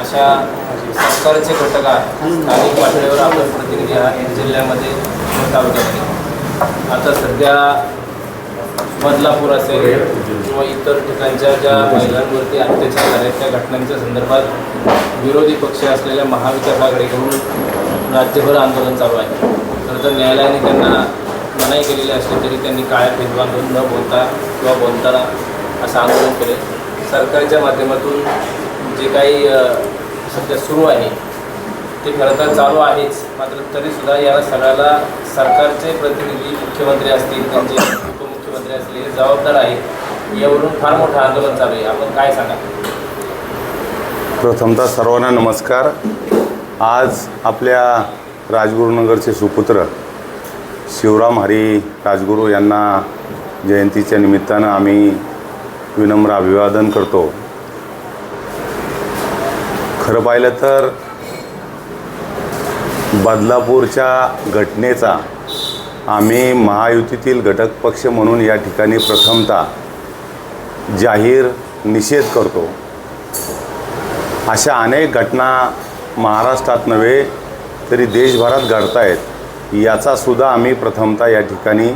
अशा सरकारचे घटक आहेत. स्थानिक पातळीवर आपण प्रतिनिधी आहात जिल्ह्यामध्ये तालुक्यामध्ये आता सध्या बदलापूर असेल किंवा इतर ठिकाणच्या ज्या महिलांवरती अत्याचार झाले त्या घटनांच्या संदर्भात विरोधी पक्ष असलेल्या महाविकास आघाडीकडून राज्यभर आंदोलन चालू आहे. खरं तर न्यायालयाने त्यांना मनाई केलेली असली तरी त्यांनी काळ्या फित न बोलता किंवा बोलताना असं आंदोलन केले. सरकारच्या माध्यमातून जे काही सध्या सुरू आहे ते खरं तर चालू आहेच. मात्र तरीसुद्धा या सगळ्याला सरकारचे प्रतिनिधी मुख्यमंत्री असतील त्यांचे उपमुख्यमंत्री असतील हे जबाबदार आहे यावरून फार मोठं आंदोलन चालू आहे. आपण काय सांगा प्रथमतः सर्वांना नमस्कार. आज आपल्या राजगुरुनगरचे सुपुत्र शिवराम हरी राजगुरू यांना जयंतीच्या निमित्तानं आम्ही विनम्र अभिवादन करतो. खरं पाहिलं तर बदलापूरच्या घटनेचा आम्ही महायुतीतील घटक पक्ष म्हणून या ठिकाणी प्रथमतः जाहीर निषेध करतो. अशा अनेक घटना महाराष्ट्रात नव्हे तरी देशभरात घडत आहेत याचासुद्धा आम्ही प्रथमतः या ठिकाणी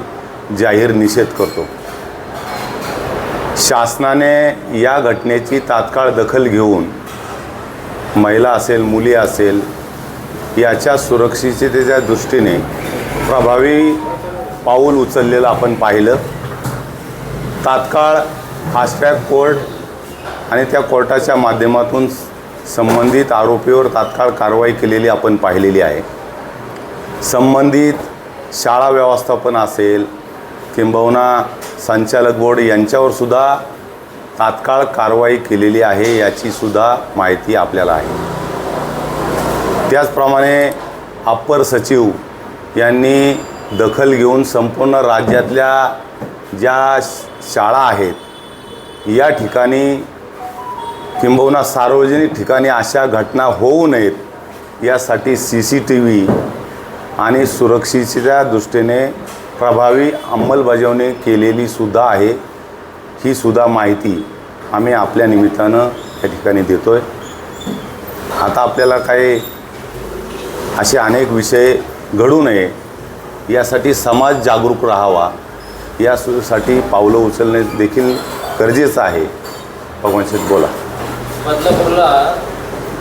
जाहीर निषेध करतो. शासनाने या घटनेची तात्काळ दखल घेऊन महिला असेल मुली असेल याच्या सुरक्षिततेच्या दृष्टीने प्रभावी पाऊल उचललेलं आपण पाहिलं. तात्काळ फास्ट्रॅक कोर्ट आणि त्या कोर्टाच्या माध्यमातून संबंधित आरोपीवर तात्काळ कारवाई केलेली आपण पाहिलेली आहे. संबंधित शाळा व्यवस्थापन असेल किंबहुना संचालक बोर्ड यांच्यावरसुद्धा तात्काळ कारवाई केलेली आहे याची सुद्धा माहिती आपल्याला आहे. त्याचप्रमाणे अप्पर सचिव यांनी दखल घेऊन संपूर्ण राज्यातल्या ज्या शाळा आहेत या ठिकाणी किंबहुना सार्वजनिक ठिकाणी अशा घटना होऊ नयेत यासाठी सी सी टी व्ही आणि सुरक्षेच्या दृष्टीने प्रभावी अंमलबजावणी केलेली सुद्धा आहे. ही सुद्धा माहिती आम्ही आपल्या निमित्तानं या ठिकाणी देतो आहे आता आपल्याला काही असे अनेक विषय घडू नये यासाठी समाज जागरूक राहावा यासाठी पावलं उचलणे देखील गरजेचं आहे. भगवान शेठ बोला. बदलापूरला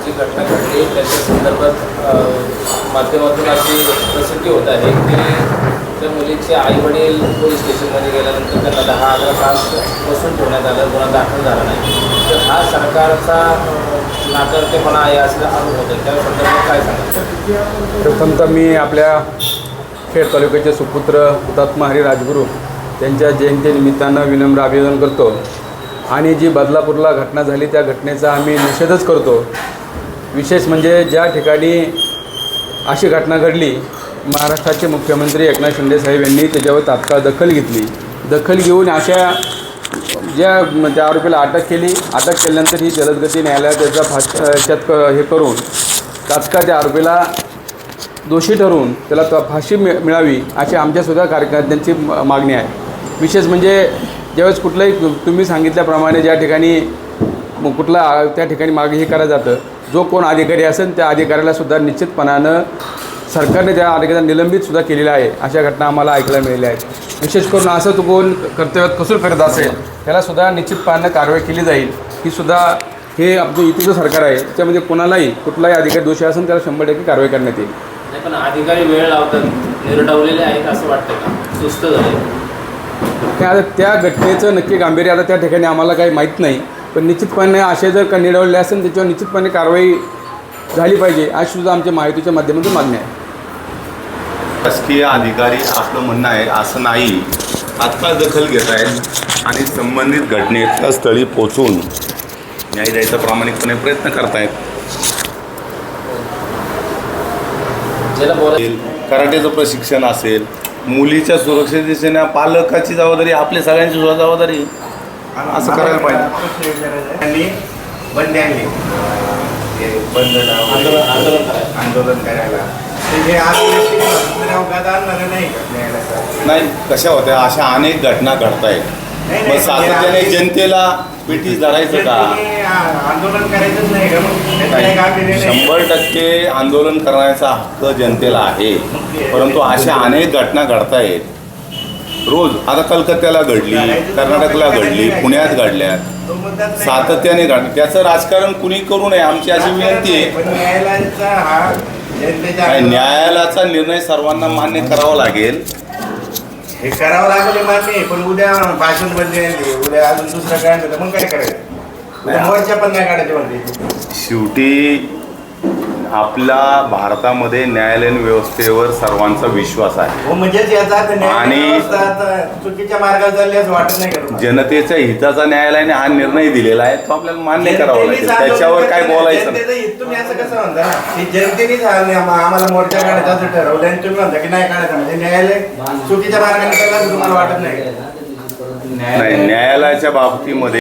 जी घटना घडली त्याच्या संदर्भात माध्यमातून अशी प्रसिद्धी होत आहे की तर मुलीचे आई वडील पोलीस स्टेशनमध्ये गेल्यानंतर त्यांना दहा अकरा तास बसून ठेवण्यात आलं. गुन्हा दाखल झाला नाही. तर हा सरकारचा नाकर्तेपणा आहे असं आरोप होतं त्या संदर्भात काय सांगा प्रथमतः मी आपल्या खेड तालुक्याचे सुपुत्र हुतात्मा हरी राजगुरू त्यांच्या जयंतीनिमित्तानं विनम्र अभिवादन करतो. आणि जी बदलापूरला घटना झाली त्या घटनेचा आम्ही निषेधच करतो. विशेष म्हणजे ज्या ठिकाणी अशी घटना घडली महाराष्ट्राचे मुख्यमंत्री एकनाथ शिंदे साहेब यांनी त्याच्यावर तात्काळ दखल घेतली. दखल घेऊन अशा ज्या त्या आरोपीला अटक केली. अटक केल्यानंतर ही जलदगती न्यायालयात त्याचा फास याच्यात क- हे करून तात्काळ त्या आरोपीला दोषी ठरवून त्याला त- फाशी मिळ मिळावी अशी आमच्यासुद्धा कार्यकर्त्यांची मागणी आहे. विशेष म्हणजे ज्यावेळेस कुठलंही तुम्ही सांगितल्याप्रमाणे ज्या ठिकाणी कुठला त्या ठिकाणी मागे हे करायला जातं. जो कोण अधिकारी असेल त्या अधिकाऱ्याला सुद्धा निश्चितपणानं सरकारने त्या अधिकाऱ्याला निलंबितसुद्धा केलेलं आहे. अशा घटना आम्हाला ऐकायला मिळाल्या आहेत. विशेष करून असं तो कोण कर्तव्यात कसूर करत असेल त्यालासुद्धा निश्चितपणानं कारवाई केली जाईल. ही सुद्धा हे आपलं युतीचं सरकार आहे. त्याच्यामध्ये कोणालाही कुठलाही अधिकारी दोषी असेल त्याला शंभर टक्के कारवाई करण्यात येईल. नाही पण अधिकारी वेळ लावतात. निर्डवलेले आहेत असं वाटतं का? सुस्त झाले. त्या आता त्या घटनेचं नक्की गांभीर्य आता त्या ठिकाणी आम्हाला काही माहीत नाही. पण निश्चितपणे असे जर का निडवले असेल त्याच्यावर निश्चितपणे कारवाई झाली पाहिजे. अशी सुद्धा आमच्या माहितीच्या माध्यमातून मागणी आहे. शासकीय अधिकारी आपलं म्हणणं आहे असं नाही. तात्काळ दखल घेत आहेत आणि संबंधित घटनेच्या स्थळी पोचून न्याय द्यायचा प्रामाणिकपणे प्रयत्न करतायत. कराटेचं प्रशिक्षण असेल मुलीच्या सुरक्षिततेने पालकाची जबाबदारी आपल्या सगळ्यांची सुद्धा जबाबदारी. असं करायला पाहिजे. त्यांनी बंदी आणली. हे बंद लाव- आंदोलन आंदोलन करायचं. आंदोलन करायला. ते हे आज स्वातंत्र्य अवघात आणणार नाही कशा होत्या? अशा अनेक घटना घडत आहेत नाही, मग सातत्याने जनतेला पेटीस धरायचं का? आंदोलन करायचंच नाही शंभर टक्के आंदोलन करण्याचा हक्क जनतेला आहे. परंतु अशा अनेक घटना घडतायत. रोज. आता कलकत्त्याला घडली कर्नाटकला घडली पुण्यात घडल्या. सातत्याने घड त्याचं राजकारण कुणी करू नये आमची अशी विनंती आहे. न्यायालयाचा हा निर्णय सर्वांना मान्य करावा लागेल. हे करावं लागले मान्य पण उद्या भाषण बंदी आहे, उद्या अजून दुसरं काय म्हणतं मग काय करायचं? मोर्चा पण नाही काढायचे म्हणते. शेवटी आपल्या भारतामध्ये न्यायालयीन व्यवस्थेवर सर्वांचा विश्वास आहे हो म्हणजेच याचा अर्थ आणि- व्यवस्था आता चुकीच्या मार्गावर चालली असं वाटत नाही का तुम्हाला? जनतेच्या हिताचा न्यायालयाने हा निर्णय दिलेला आहे तो आपल्याला मान्य करावा जनतेनेच लागेल आंदोलन त्याच्यावर काय केलं. बोलायचं नाही. जनतेचं हित तुम्ही असं कसं म्हणता ना जनतेनेच हा आम्हाला मोर्चा काढायचा असं ठरवलं आणि तुम्ही म्हणता की नाही काढायचा म्हणजे न्यायालय चुकीच्या मार्गाने चाललं असं तुम्हाला वाटत नाही नाही न्यायालयाच्या बाबतीमध्ये